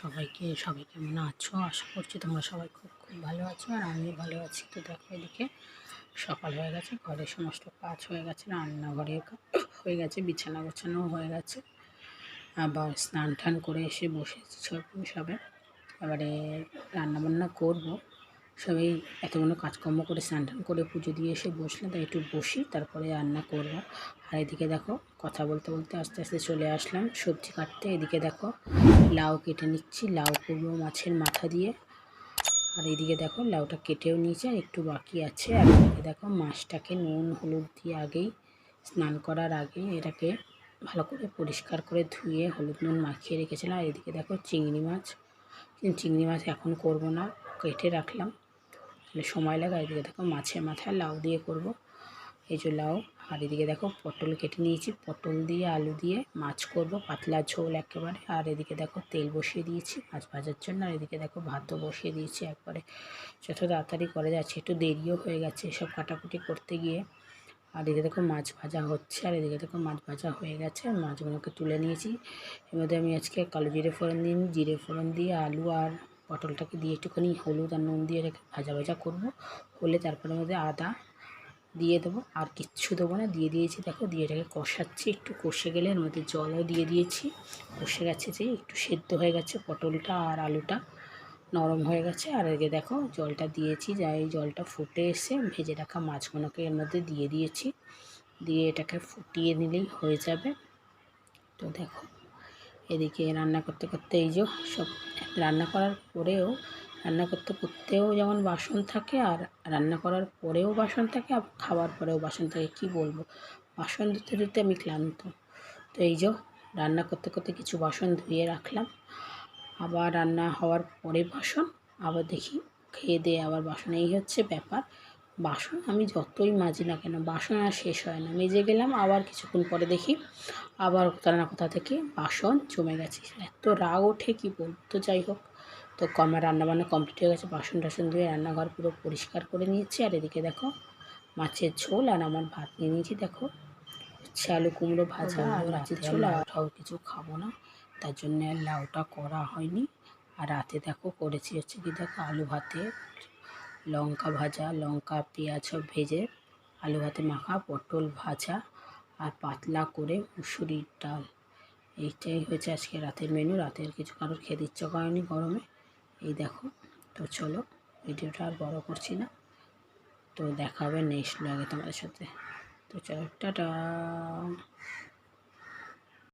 সবাইকে, সবাই কেমন আছো? আশা করছি তোমরা সবাই খুব খুব ভালো আছো আর আমি ভালো আছি। তো দেখো এদিকে সকাল হয়ে গেছে, ঘরে সমস্ত কাজ হয়ে গেছে, রান্নাঘরে হয়ে গেছে, বিছানা গোছানো হয়ে গেছে। আবার স্নান টান করে এসে বসেছি সব সবে। এবারে রান্নাবান্না করব। সবাই এতগুলো কাজকর্ম করে স্নান টান করে পুজো দিয়ে এসে বসলাম তাই একটু বসি, তারপরে রান্না করব। আর এদিকে দেখো, কথা বলতে বলতে আস্তে আস্তে চলে আসলাম সবজি কাটতে। এদিকে দেখো, লাউ কেটে নিচ্ছি, লাউ করব মাছের মাথা দিয়ে। আর এদিকে দেখো, লাউটা কেটেও নিয়েছে আর একটু বাকি আছে। আর এদিকে দেখো, মাছটাকে নুন, হলুদ দিয়ে আগেই স্নান করার আগে এটাকে ভালো করে পরিষ্কার করে ধুয়ে হলুদ নুন মাখিয়ে রেখেছিলাম। আর এদিকে দেখো, চিংড়ি মাছ। চিংড়ি মাছ এখন করব না, কেটে রাখলাম। তাহলে সময় লাগে, এদিকে দেখো মাছের মাথায় লাউ দিয়ে করব। এই যে লাউ, আর এদিকে দেখো পটল কেটে নিয়েছি। পটল দিয়ে, আলু দিয়ে মাছ করব, পাতলা ঝোল একেবারে। আর এদিকে দেখো তেল বসিয়ে দিয়েছি মাছ ভাজার জন্য। আর এদিকে দেখো ভাতও বসিয়ে দিয়েছি একবারে। যত তাড়াতাড়ি করে যাচ্ছে, একটু দেরিও হয়ে গেছে এসব কাটাকুটি করতে গিয়ে। আর এদিকে দেখো মাছ ভাজা হচ্ছে, আর এদিকে দেখো মাছ ভাজা হয়ে গেছে। আর মাছগুলোকে তুলে নিয়েছি। এর মধ্যে আমি আজকে কালো জিরে ফোড়ন দিন জিরে ফোড়ন দিয়ে আলু আর পটলটাকে দিয়ে একটুখানি হলুদ আর নুন দিয়ে রেখে ভাজা ভাজা করব। হলে তারপরে মধ্যে আদা দিয়ে দেবো। আর কিচ্ছু দেবো না, দিয়ে দিয়েছি দেখো, দিয়ে এটাকে কষাচ্ছি। একটু কষে গেলে এর মধ্যে জলও দিয়ে দিয়েছি। কষে গেছে যে একটু সেদ্ধ হয়ে গেছে পটলটা আর আলুটা, নরম হয়ে গেছে। আর এদিকে দেখো, জলটা দিয়েছি, যা এই জলটা ফুটে এসে ভেজে রাখা মাছগুলোকে এর মধ্যে দিয়ে দিয়েছি। দিয়ে এটাকে ফুটিয়ে নিলেই হয়ে যাবে। তো দেখো এদিকে রান্না করতে করতে এই যে সব রান্না করার পরেও, রান্না করতে করতেও যেমন বাসন থাকে আর রান্না করার পরেও বাসন থাকে আর খাওয়ার পরেও বাসন থাকে। কি বলব? বাসন ধুতে ধুতে আমি ক্লান্ত। তো এই যে রান্না করতে করতে কিছু বাসন ধুয়ে রাখলাম। আবার রান্না হওয়ার পরে বাসন, আবার দেখি খেয়ে দিয়ে আবার বাসন। এই হচ্ছে ব্যাপার। বাসন আমি যতই মাজি না কেন বাসন আর শেষ হয় না। মেজে গেলাম আবার কিছুক্ষণ পরে দেখি আবার কোথা না কোথা থেকে বাসন জমে গেছে। এত রাগ ওঠে কি বলব? তো যাই হোক তো আমার রান্নাবান্না কমপ্লিট হয়ে গেছে বাসন টাসন ধুয়ে রান্নাঘর পুরো পরিষ্কার করে নিয়েছি। আর এদিকে দেখো মাছের ঝোল আর আমার ভাত নিয়ে নিয়েছি। দেখো হচ্ছে আলু কুমড়ো ভাজা আর মাছের ঝোল। আর লাউটাও কিছু খাব না তার জন্য আর লাউটা করা হয়নি। আর রাতে দেখো করেছি হচ্ছে কি দেখো আলু ভাতে লঙ্কা ভাজা, লঙ্কা, পেঁয়াজ সব ভেজে আলু ভাতে মাখা, পটল ভাজা আর পাতলা করে মুসুরির ডাল। এইটাই হয়েছে আজকে রাতের মেনু রাতের কিছু কারোর খেতে ইচ্ছা করেনি গরমে। এই দেখো, তো চলো, ভিডিওটা আর বড় করছি না। তো দেখা হবে নেক্সট ব্লগে তোমাদের সাথে। তো চলো, টাটা।